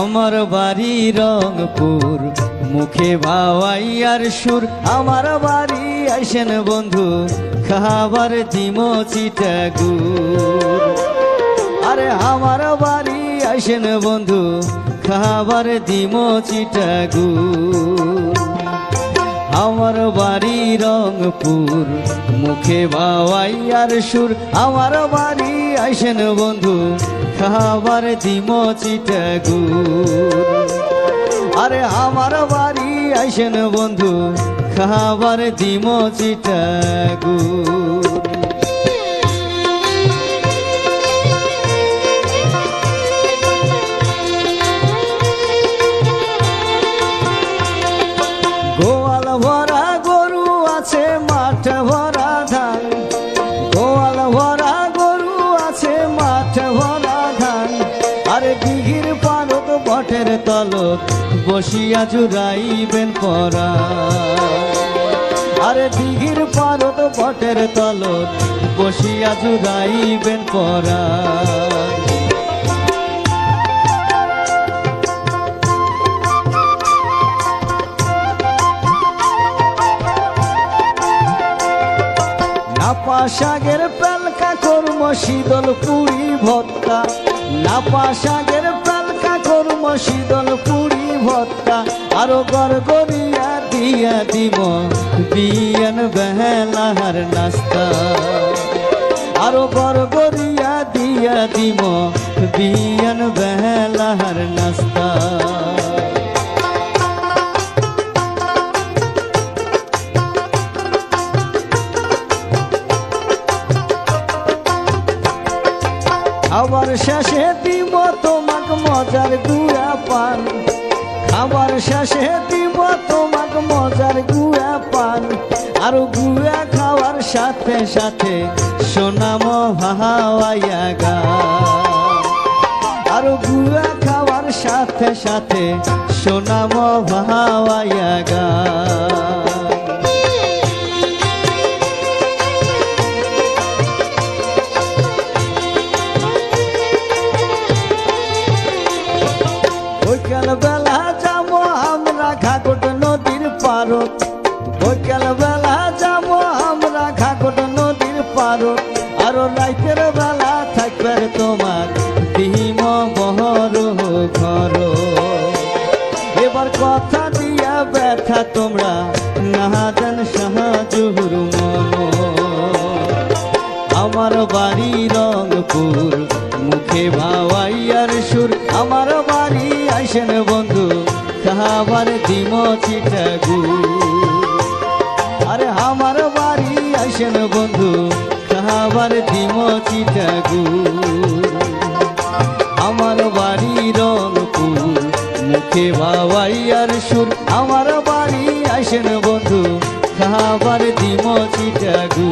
আমার বাড়ি রংপুর। মুখে ভাওয়াইয়ার সুর। আমার বাড়ি আইসেন বন্ধু, খাবার দিম চিটাগুর আরে আমার বাড়ি আসেন বন্ধু, খাবার দিম চিটাগুর আমার বাড়ি রংপুর। মুখে বাওয়াইয়ার সুর, আমার বাড়ি আইসেন বন্ধু, খাবার দিম চিটাগুর। আরে আমার বাড়ি আইসেন বন্ধু, খাবার দিম চিটাগুর। আরে দিঘির পারত বটের তলত বসিয়া জুড়াইবেন পরা। আরে দিঘির পারত বটের তলত বসিয়া জুড়াইবেন পরা। নাপা পেলকা কর্ম, শীতল পুরি ভত্তা নাপা শাকের পেলকা কর্ম শীতল পুরি ভত্তা, আরও গড়গড়িয়া দিয়া দিব। বিয়ান বেহলাহার নাস্তা। আরও গড়গড়িয়া দিয়া দিব। বিয়ান বেহলাহার নাস্তা। খাবার শেষে দিব তোমাক মজার গুড়া পান। খাবার শেষে দিব তোমাক মজার গুড়া পান। আর গুড়া খাওয়ার সাথে সাথে সোনাম ভাহাওয়াইয়া গা। আর গুড়া খাওয়ার সাথে সাথে সোনাম ভাহাওয়াইয়া গা। পারত। বৈকাল বেলা যাব আমরা ঘাগট নদীর পারত। আর রাইতের বেলা থাকবে তোমার দিহিম বহর ঘর। এবার কথা দিয়া ব্যথা তোমরা, নাহাজান সাহাজুর মন। আমার বাড়ি রংপুর চিটাগু আরে আমার বাড়ি আইসেন বন্ধু আমার বাড়ি রংপুর, মুখে ভাওয়াইয়ার সুর। আমার বাড়ি আইসেন বন্ধু খাবার দিম চিটাগু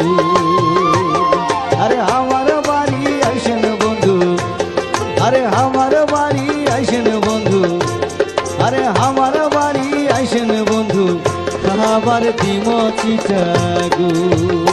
খাবার দিম চিটাগু